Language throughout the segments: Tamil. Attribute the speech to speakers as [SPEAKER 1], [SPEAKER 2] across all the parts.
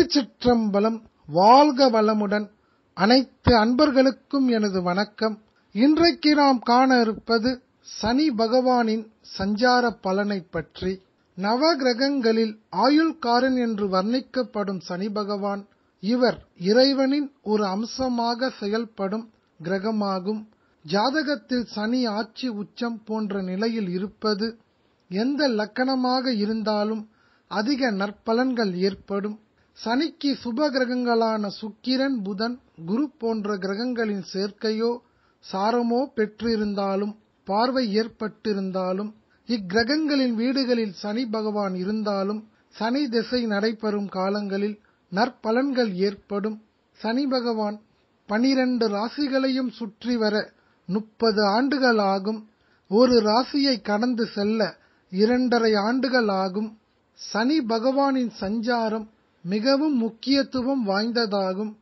[SPEAKER 1] திருச்சிற்றம்பலம் வாழ்க வளமுடன். அனைத்து அன்பர்களுக்கும் எனது வணக்கம். இன்றைக்கு நாம் காண இருப்பது சனி பகவானின் சஞ்சார பலனை பற்றி. நவ கிரகங்களில் ஆயுள்காரன் என்று வர்ணிக்கப்படும் சனி பகவான் இவர் இறைவனின் ஒரு அம்சமாக செயல்படும் கிரகமாகும். ஜாதகத்தில் சனி ஆட்சி உச்சம் போன்ற நிலையில் இருப்பது எந்த லக்கணமாக இருந்தாலும் அதிக நற்பலன்கள் ஏற்படும். சனிக்கு சுப கிரகங்களான சுக்கிரன் புதன் குரு போன்ற கிரகங்களின் சேர்க்கையோ சாரமோ பெற்றிருந்தாலும் பார்வை ஏற்பட்டிருந்தாலும் இக்கிரகங்களின் வீடுகளில் சனி பகவான் இருந்தாலும் சனி திசை நடைபெறும் காலங்களில் நற்பலன்கள் ஏற்படும். சனி பகவான் பனிரெண்டு ராசிகளையும் சுற்றி வர முப்பது ஆண்டுகள் ஆகும் ஒரு ராசியை கடந்து செல்ல இரண்டரை ஆண்டுகள் ஆகும் சனி பகவானின் சஞ்சாரம் மிகவும் முக்கியத்துவம் வாய்ந்ததாகும்.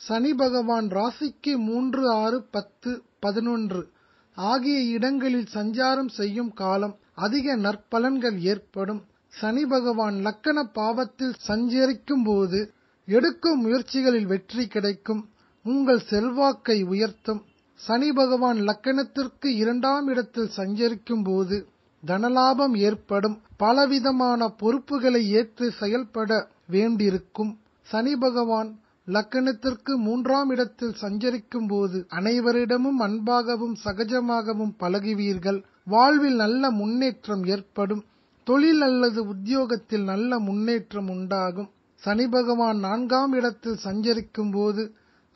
[SPEAKER 1] சனி பகவான் ராசிக்கு மூன்று ஆறு பத்து பதினொன்று ஆகிய இடங்களில் சஞ்சாரம் செய்யும் காலம் அதிக நற்பலன்கள் ஏற்படும். சனி பகவான் லக்கண பாவத்தில் சஞ்சரிக்கும் போது எடுக்கும் முயற்சிகளில் வெற்றி கிடைக்கும். உங்கள் செல்வாக்கை உயர்த்தும். சனி பகவான் லக்கணத்திற்கு இரண்டாம் இடத்தில் சஞ்சரிக்கும் போது தனலாபம் ஏற்படும். பலவிதமான பொறுப்புகளை ஏற்று செயல்பட வேண்டியிருக்கும். சனி பகவான் லக்கணத்திற்கு மூன்றாம் இடத்தில் சஞ்சரிக்கும் போது அனைவரிடமும் அன்பாகவும் சகஜமாகவும் பழகுவீர்கள். வாழ்வில் நல்ல முன்னேற்றம் ஏற்படும். தொழில் அல்லது உத்தியோகத்தில் நல்ல முன்னேற்றம் உண்டாகும். சனி பகவான் நான்காம் இடத்தில் சஞ்சரிக்கும் போது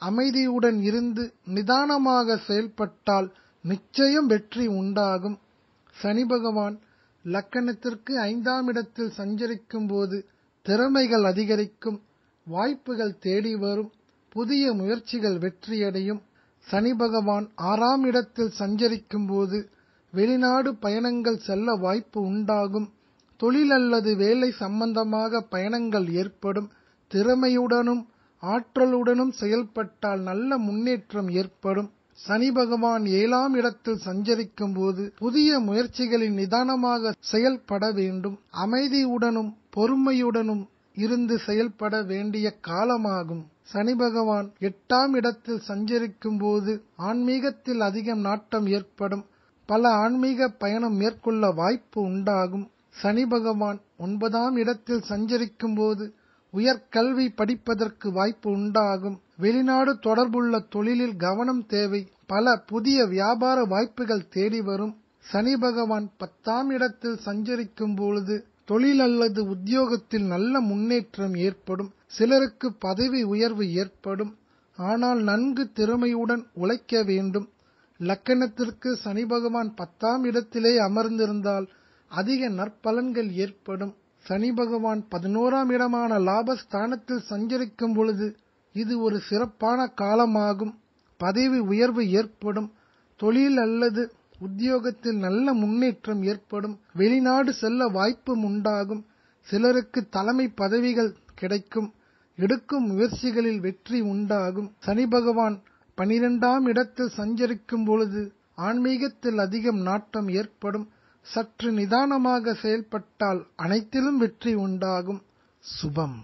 [SPEAKER 1] அமைதியுடன் இருந்து நிதானமாக செயல்பட்டால் நிச்சயம் வெற்றி உண்டாகும். சனி பகவான் லக்கணத்திற்கு ஐந்தாம் இடத்தில் சஞ்சரிக்கும் போது திறமைகள் அதிகரிக்கும் வாய்ப்புகள் தேடி வரும் புதிய முயற்சிகள் வெற்றியடையும். சனி பகவான் ஆறாம் இடத்தில் சஞ்சரிக்கும் போது வெளிநாடு பயணங்கள் செல்ல வாய்ப்பு உண்டாகும். தொழில் அல்லது வேலை சம்பந்தமாக பயணங்கள் ஏற்படும். திறமையுடனும் ஆற்றலுடனும் செயல்பட்டால் நல்ல முன்னேற்றம் ஏற்படும். சனி பகவான் ஏழாம் இடத்தில் சஞ்சரிக்கும் போது புதிய முயற்சிகளில் நிதானமாக செயல்பட வேண்டும். அமைதியுடனும் பொறுமையுடனும் இருந்து செயல்பட வேண்டிய காலமாகும். சனி பகவான் எட்டாம் இடத்தில் சஞ்சரிக்கும் போது ஆன்மீகத்தில் அதிகம் நாட்டம் ஏற்படும். பல ஆன்மீக பயணம் மேற்கொள்ள வாய்ப்பு உண்டாகும். சனி பகவான் ஒன்பதாம் இடத்தில் சஞ்சரிக்கும் போது உயர்கல்வி படிப்பதற்கு வாய்ப்பு உண்டாகும். வெளிநாடு தொடர்புள்ள தொழிலில் கவனம் தேவை. பல புதிய வியாபார வாய்ப்புகள் தேடி வரும். சனி பகவான் பத்தாம் இடத்தில் சஞ்சரிக்கும் பொழுது தொழில் அல்லது உத்தியோகத்தில் நல்ல முன்னேற்றம் ஏற்படும். சிலருக்கு பதவி உயர்வு ஏற்படும். ஆனால் நன்கு திறமையுடன் உழைக்க வேண்டும். லக்கணத்திற்கு சனி பகவான் பத்தாம் இடத்திலே அமர்ந்திருந்தால் அதிக நற்பலன்கள் ஏற்படும். சனி பகவான் பதினோராம் இடமான லாபஸ்தானத்தில் சஞ்சரிக்கும் பொழுது இது ஒரு சிறப்பான காலமாகும். பதவி உயர்வு ஏற்படும். தொழில் அல்லது உத்தியோகத்தில் நல்ல முன்னேற்றம் ஏற்படும். வெளிநாடு செல்ல வாய்ப்பும் உண்டாகும். சிலருக்கு தலைமை பதவிகள் கிடைக்கும். எடுக்கும் முயற்சிகளில் வெற்றி உண்டாகும். சனி பகவான் பனிரெண்டாம் இடத்தில் சஞ்சரிக்கும் பொழுது ஆன்மீகத்தில் அதிகம் நாட்டம் ஏற்படும். சற்று நிதானமாக செயல்பட்டால் அனைத்திலும் வெற்றி உண்டாகும். சுபம்.